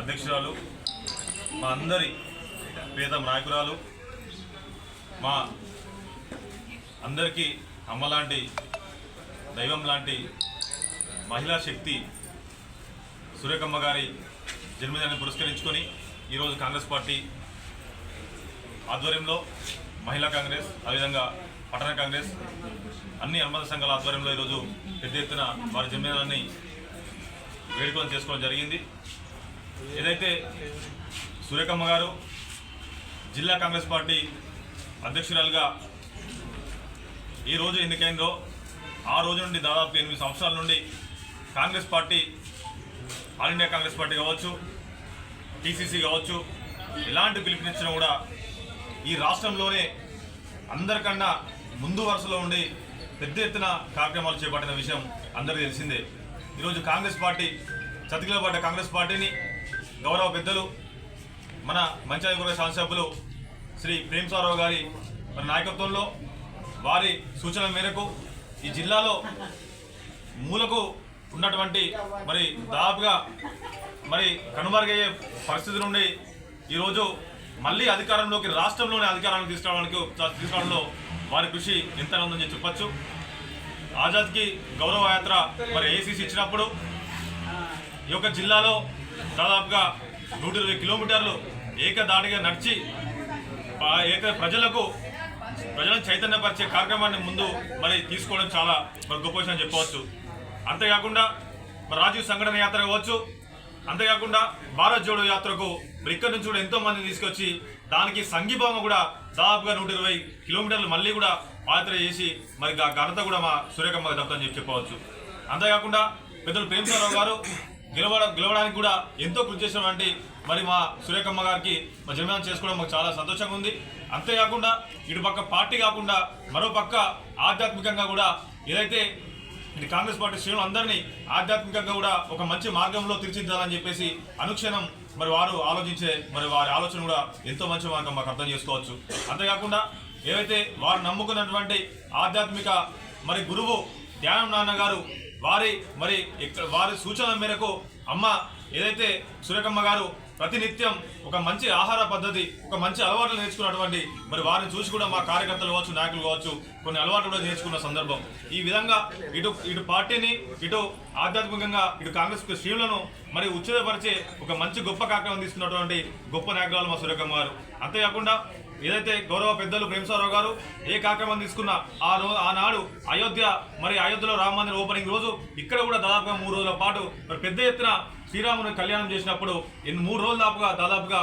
అధ్యక్షురాలు మా అందరి పేద నాయకురాలు మా అందరికీ అమ్మ లాంటి దైవం లాంటి మహిళా శక్తి సురేఖమ్మ గారి జన్మదినాన్ని పురస్కరించుకొని ఈరోజు కాంగ్రెస్ పార్టీ ఆధ్వర్యంలో మహిళా కాంగ్రెస్ అదేవిధంగా పట్టణ కాంగ్రెస్ అన్ని అనుబంధ సంఘాల ఆధ్వర్యంలో ఈరోజు పెద్ద ఎత్తున వారి జన్మదినాన్ని వేడుకలు చేసుకోవడం జరిగింది. ఏదైతే సురేఖమ్మ గారు జిల్లా కాంగ్రెస్ పార్టీ అధ్యక్షురాలుగా ఈ రోజు ఎన్నికైందో ఆ రోజు నుండి దాదాపు ఎనిమిది సంవత్సరాల నుండి Congress party all India Congress party కావచ్చు టీసీసీ కావచ్చు ఎలాంటి పిలుపునిచ్చినా కూడా ఈ రాష్ట్రంలోనే అందరికన్నా ముందు వరుసలో ఉండి పెద్ద ఎత్తున కార్యక్రమాలు చేపట్టిన విషయం అందరికీ తెలిసిందే. ఈరోజు కాంగ్రెస్ పార్టీ చతికిలో పడ్డ కాంగ్రెస్ పార్టీని గౌరవ పెద్దలు మన మంచాధిపుర శాసనసభ్యులు శ్రీ ప్రేమ్ సారావు గారి మన నాయకత్వంలో వారి సూచనల మేరకు ఈ జిల్లాలో మూలకు ఉన్నటువంటి మరి దాదాపుగా మరి కనుమరుగయ్యే పరిస్థితి నుండి ఈరోజు మళ్ళీ అధికారంలోకి రాష్ట్రంలోనే అధికారాన్ని తీసుకురావడానికి తీసుకురావడంలో వారి కృషి ఎంత ఉందని చెప్పొచ్చు. ఆజాద్కి గౌరవ యాత్ర మరి ఏసీసీ ఇచ్చినప్పుడు ఈ యొక్క జిల్లాలో దాదాపుగా నూట ఇరవై కిలోమీటర్లు ఏకదాడిగా నడిచి ఏక ప్రజలకు ప్రజలను చైతన్యపరిచే కార్యక్రమాన్ని ముందు మరి తీసుకోవడం చాలా మరి గొప్ప విషయం చెప్పవచ్చు. అంతేకాకుండా మరి రాజీవ్ సంఘటన యాత్ర కావచ్చు. అంతేకాకుండా భారత్ జోడో యాత్రకు మరి ఇక్కడి నుంచి కూడా ఎంతో మందిని తీసుకొచ్చి దానికి సంఘీభావం కూడా దాదాపుగా నూట ఇరవై కిలోమీటర్లు మళ్ళీ కూడా పాదయాత్ర చేసి మరి ఘనత కూడా మా సూర్యకమ్మ దత్తని చెప్పి చెప్పవచ్చు. అంతేకాకుండా పెద్దలు ప్రేమసారావు గారు గెలవడం గెలవడానికి కూడా ఎంతో కృషి చేసినటువంటి మరి మా సురేఖమ్మ గారికి మా జన్మదానం చేసుకోవడం మాకు చాలా సంతోషంగా ఉంది. అంతేకాకుండా ఇటు పక్క పార్టీ కాకుండా మరో పక్క ఆధ్యాత్మికంగా కూడా ఏదైతే ఇది కాంగ్రెస్ పార్టీ శ్రేణులు అందరినీ ఆధ్యాత్మికంగా కూడా ఒక మంచి మార్గంలో తీర్చిదిద్దాలని చెప్పేసి అనుక్షణం మరి వారు ఆలోచించే మరి వారి ఆలోచన కూడా ఎంతో మంచి మార్గం మాకు అర్థం చేసుకోవచ్చు. అంతేకాకుండా ఏవైతే వారు నమ్ముకున్నటువంటి ఆధ్యాత్మిక మరి గురువు ధ్యానం నాన్న గారు వారి మరి ఇక్కడ వారి సూచన మేరకు అమ్మ ఏదైతే సురేఖమ్మ గారు ప్రతినిత్యం ఒక మంచి ఆహార పద్ధతి ఒక మంచి అలవాట్లు నేర్చుకున్నటువంటి మరి వారిని చూసి కూడా మా కార్యకర్తలు కావచ్చు నాయకులు కావచ్చు కొన్ని అలవాట్లు కూడా నేర్చుకున్న సందర్భం. ఈ విధంగా ఇటు ఇటు పార్టీని ఇటు ఆధ్యాత్మికంగా ఇటు కాంగ్రెస్ శ్రీలను మరి ఉత్తేజపరిచే ఒక మంచి గొప్ప కార్యక్రమం తీసుకున్నటువంటి గొప్ప నాయకురాలు మా సురేఖమ్మ గారు. అంతేకాకుండా ఏదైతే గౌరవ పెద్దలు ప్రేమసారావు గారు ఏ కార్యక్రమం తీసుకున్న ఆ రోజు ఆనాడు అయోధ్య మరి అయోధ్యలో రామ మందిర్ ఓపెనింగ్ రోజు ఇక్కడ కూడా దాదాపుగా మూడు రోజుల పాటు మరి పెద్ద ఎత్తున శ్రీరాముని కళ్యాణం చేసినప్పుడు ఎన్ని మూడు రోజుల దాపుగా దాదాపుగా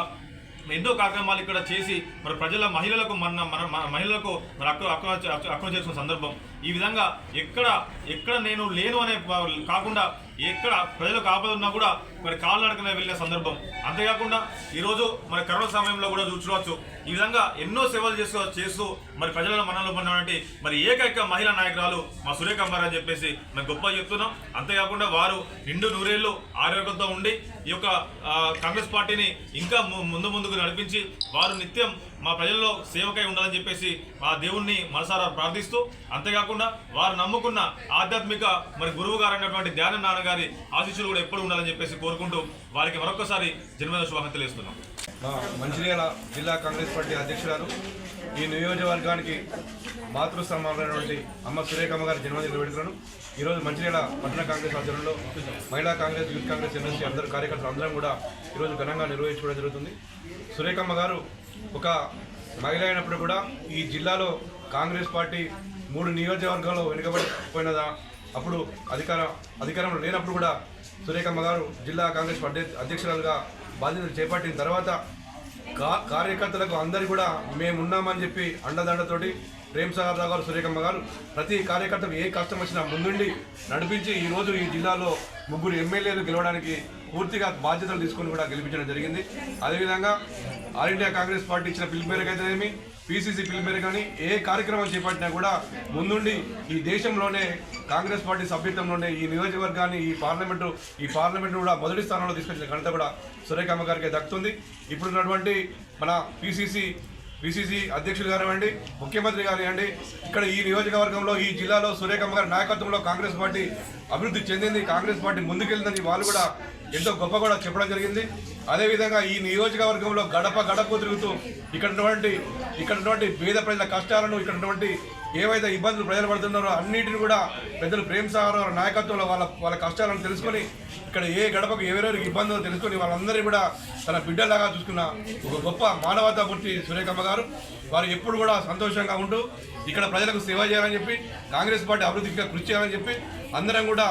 ఎన్నో కార్యక్రమాలు ఇక్కడ చేసి మరి ప్రజల మహిళలకు మన మన మన మహిళలకు మరి అక్క అక్క అక్కడ చేసిన సందర్భం. ఈ విధంగా ఎక్కడ ఎక్కడ నేను లేను అనే కాకుండా ఎక్కడ ప్రజలకు ఆపద ఉన్నా కూడా మరి కాలినడకన వెళ్ళిన సందర్భం. అంతేకాకుండా ఈరోజు మరి కరోనా సమయంలో కూడా చూసుకోవచ్చు. ఈ విధంగా ఎన్నో సేవలు చేస్తూ చేస్తూ మరి ప్రజల మనలో ఉన్నటువంటి మరి ఏకైక మహిళా నాయకురాలు మా సురేఖ అమ్మారు అని చెప్పేసి మరి గొప్ప చెప్తున్నాం. అంతేకాకుండా వారు నిండు నూరేళ్ళు ఆరోగ్యంతో ఉండి ఈ యొక్క కాంగ్రెస్ పార్టీని ఇంకా ము- ముందు ముందుకు నడిపించి వారు నిత్యం మా ప్రజల్లో సేవకై ఉండాలని చెప్పేసి మా దేవుణ్ణి మనసారా ప్రార్థిస్తూ అంతేకాకుండా వారు నమ్ముకున్న ఆధ్యాత్మిక మరి గురువు గారు అన్నటువంటి ధ్యాన నాన్న గారి ఆశీస్సులు కూడా ఎప్పుడు ఉండాలని చెప్పేసి కోరుకుంటూ వారికి మరొకసారి జన్మదిన శుభాకాంక్షలు తెలియజేస్తున్నాం మా మంచిర్యాల జిల్లా కాంగ్రెస్ పార్టీ అధ్యక్షురాలు ఈ నియోజకవర్గానికి మాతృస్థానమైనటువంటి అమ్మ సురేఖమ్మ గారి జన్మదిన వేడుకలను ఈరోజు మంచిర్యాల పట్టణ కాంగ్రెస్ ఆధ్వర్యంలో మహిళా కాంగ్రెస్ యూత్ కాంగ్రెస్ ఎమ్మెల్సీ అందరూ కార్యకర్తలు అందరం కూడా ఈరోజు ఘనంగా నిర్వహించుకోవడం జరుగుతుంది. సురేఖమ్మ గారు ఒక మహిళ అయినప్పుడు కూడా ఈ జిల్లాలో కాంగ్రెస్ పార్టీ మూడు నియోజకవర్గాల్లో వెనుకబడిపోయినదా? అప్పుడు అధికార అధికారంలో లేనప్పుడు కూడా సురేఖమ్మ గారు జిల్లా కాంగ్రెస్ పార్టీ అధ్యక్షురాలుగా బాధ్యతలు చేపట్టిన తర్వాత కా కార్యకర్తలకు అందరు కూడా మేము ఉన్నామని చెప్పి అండదండతోటి ప్రేమ్ సాగర్ రావు గారు సురేఖమ్మ గారు ప్రతి కార్యకర్తకు ఏ కష్టం వచ్చినా ముందుండి నడిపించి ఈ రోజు ఈ జిల్లాలో ముగ్గురు ఎమ్మెల్యేలు గెలవడానికి పూర్తిగా బాధ్యతలు తీసుకొని కూడా గెలిపించడం జరిగింది. అదేవిధంగా ఆల్ ఇండియా కాంగ్రెస్ పార్టీ ఇచ్చిన పిలుపు మేరకు అయితేనేమి పీసీసీ పిలుపు మేరకు కానీ ఏ కార్యక్రమం చేపట్టినా కూడా ముందుండి ఈ దేశంలోనే కాంగ్రెస్ పార్టీ సభ్యత్వంలోనే ఈ నియోజకవర్గాన్ని ఈ పార్లమెంటు ఈ పార్లమెంటు కూడా మొదటి స్థానంలో తీసుకొచ్చిన ఘనత కూడా సురేఖమ్మ గారికి దక్కుతుంది. ఇప్పుడున్నటువంటి మన పీసీసీ పిసిసి అధ్యక్షులు కానివ్వండి ముఖ్యమంత్రి కానివ్వండి ఇక్కడ ఈ నియోజకవర్గంలో ఈ జిల్లాలో సురేఖమ్మ గారి నాయకత్వంలో కాంగ్రెస్ పార్టీ అభివృద్ధి చెందింది కాంగ్రెస్ పార్టీ ముందుకెళ్ళిందని వాళ్ళు కూడా ఎంతో గొప్ప కూడా చెప్పడం జరిగింది. అదేవిధంగా ఈ నియోజకవర్గంలో గడప గడప తిరుగుతూ ఇక్కడ ఉన్నటువంటి ఇక్కడ ఉన్నటువంటి పేద ప్రజల కష్టాలను ఇక్కడ ఉన్నటువంటి ఏవైతే ఇబ్బందులు ప్రజలు పడుతున్నారో అన్నిటిని కూడా పెద్దలు ప్రేమ సాగర్ నాయకత్వంలో వాళ్ళ వాళ్ళ కష్టాలను తెలుసుకొని ఇక్కడ ఏ గడపకు ఎవరెవరికి ఇబ్బందులు తెలుసుకొని వాళ్ళందరినీ కూడా తన బిడ్డలాగా చూసుకున్న ఒక గొప్ప మానవతా పూర్తి సురేఖమ్మ గారు వారు ఎప్పుడు కూడా సంతోషంగా ఉంటూ ఇక్కడ ప్రజలకు సేవ చేయాలని చెప్పి కాంగ్రెస్ పార్టీ అభివృద్ధికి కృషి చేయాలని చెప్పి అందరం కూడా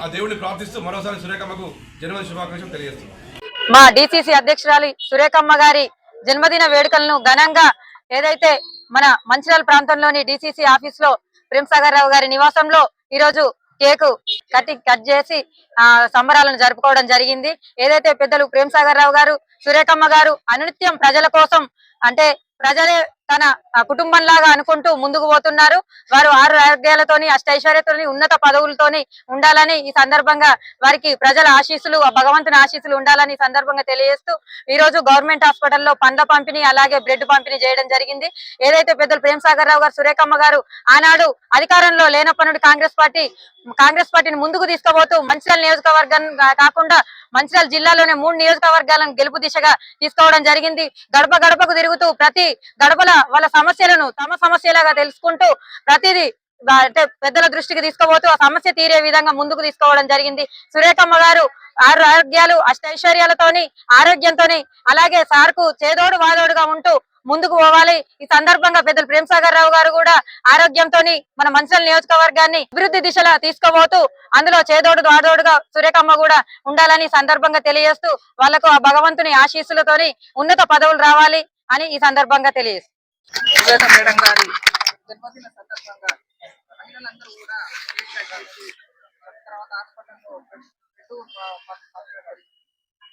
ఆ దేవుడిని ప్రార్థిస్తూ మరోసారి సురేఖమ్మకు జన్మదిన శుభాకాంక్షలు తెలియజేస్తున్నాం. మా డిసిసి అధ్యక్షురాలి సురేఖమ్మ గారి జన్మదిన వేడుకలను ఘనంగా ఏదైతే మన మంచిర్యాల ప్రాంతంలోని డిసిసి ఆఫీస్లో ప్రేమ్సాగర్ రావు గారి నివాసంలో ఈరోజు కేకు కట్టి కట్ చేసి ఆ సంబరాలను జరుపుకోవడం జరిగింది. ఏదైతే పెద్దలు ప్రేమ్సాగర్ రావు గారు సురేఖమ్మ గారు అనునిత్యం ప్రజల కోసం అంటే ప్రజలే తన కుటుంబం కుటుంబంలాగా అనుకుంటూ ముందుకు పోతున్నారు. వారు ఆరు ఆరోగ్యాలతోని అష్టైశ్వర్యతోని ఉన్నత పదవులతోని ఉండాలని ఈ సందర్భంగా వారికి ప్రజల ఆశీస్సులు భగవంతుని ఆశీస్సులు ఉండాలని సందర్భంగా తెలియజేస్తూ ఈ రోజు గవర్నమెంట్ హాస్పిటల్లో పండ్ల పంపిణీ అలాగే బ్రెడ్ పంపిణీ చేయడం జరిగింది. ఏదైతే పెద్దలు ప్రేమ్ సాగర్ రావు గారు సురేఖమ్మ గారు ఆనాడు అధికారంలో లేనప్పటి నుండి కాంగ్రెస్ పార్టీ కాంగ్రెస్ పార్టీని ముందుకు తీసుకుపోతూ మంచిర్యాల నియోజకవర్గం కాకుండా మంచిర్యాల జిల్లాలోనే మూడు నియోజకవర్గాలను గెలుపు దిశగా తీసుకోవడం జరిగింది. గడప గడపకు తిరుగుతూ ప్రతి గడపల వాళ్ళ సమస్యలను తమ సమస్యలాగా తెలుసుకుంటూ ప్రతిదీ అంటే పెద్దల దృష్టికి తీసుకుపోతూ ఆ సమస్య తీరే విధంగా ముందుకు తీసుకోవడం జరిగింది. సురేఖమ్మ గారు ఆరు ఆరోగ్యాలు అష్టైశ్వర్యాలతోని ఆరోగ్యంతోని అలాగే సార్కు చేదోడు వాదోడుగా ఉంటూ ముందుకు పోవాలి. ఈ సందర్భంగా పెద్దలు ప్రేమ్సాగర్ రావు గారు కూడా ఆరోగ్యంతోని మన మంచిర్యాల నియోజకవర్గాన్ని అభివృద్ధి దిశలో తీసుకుపోతూ అందులో చేదోడు వాదోడుగా సురేఖమ్మ కూడా ఉండాలని సందర్భంగా తెలియజేస్తూ వాళ్ళకు ఆ భగవంతుని ఆశీస్సులతోని ఉన్నత పదవులు రావాలి అని ఈ సందర్భంగా తెలియజేస్తారు సుజాత మేడం గారి జన్మదిన సందర్భంగా మహిళలందరూ కూడా కేక్ తర్వాత హాస్పిటల్లో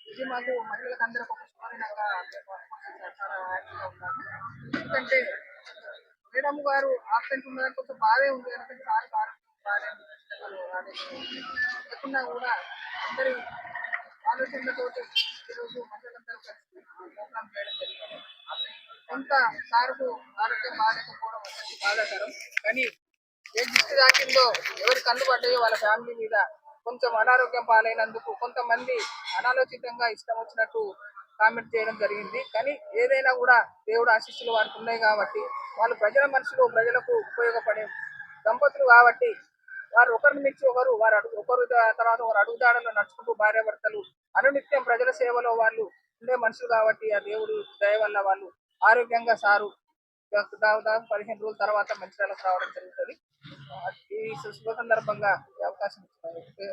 ఇది మాకు మహిళలకు అందరికి ఒక శుభదినంగా చాలా హ్యాపీగా ఉన్నాను ఎందుకంటే మేడం గారు ఆబ్సెంట్ ఉన్నదని కొంచెం బాధే ఉంది ఎందుకంటే చాలా బాగా లేకుండా కూడా అందరి ఆలోచనలతో ఈరోజు మహిళలందరూ కలిసి ప్రోగ్రామ్ చేయడం జరిగింది కొంత సార్కు ఆరోగ్యం బాగాలేకపోవడం అనేది బాధాకరం. కానీ ఏ దిష్టి తాకిందో ఎవరి కళ్ళు పడ్డాయో వాళ్ళ ఫ్యామిలీ మీద కొంచెం అనారోగ్యం పాలైనందుకు కొంతమంది అనాలోచితంగా ఇష్టం వచ్చినట్టు కామెంట్ చేయడం జరిగింది. కానీ ఏదైనా కూడా దేవుడు ఆశీస్సులు వారికి ఉన్నాయి కాబట్టి వాళ్ళు ప్రజల మనుషులు ప్రజలకు ఉపయోగపడే దంపతులు కాబట్టి వారు ఒకరిని మించి ఒకరు వారు అడుగు ఒకరు తర్వాత ఒకరు అడుగుదాడలో నడుచుకుంటూ భార్యాభర్తలు అనునిత్యం ప్రజల సేవలో వాళ్ళు ఉండే మనుషులు కాబట్టి ఆ దేవుడు దయ వల్ల వాళ్ళు ఆరోగ్యంగా సారు. దాదాపు పదిహేను రోజుల తర్వాత మంచిర్యాలకు రావడం జరుగుతుంది. ఈ శుభ సందర్భంగా ఈ అవకాశం ఇచ్చిన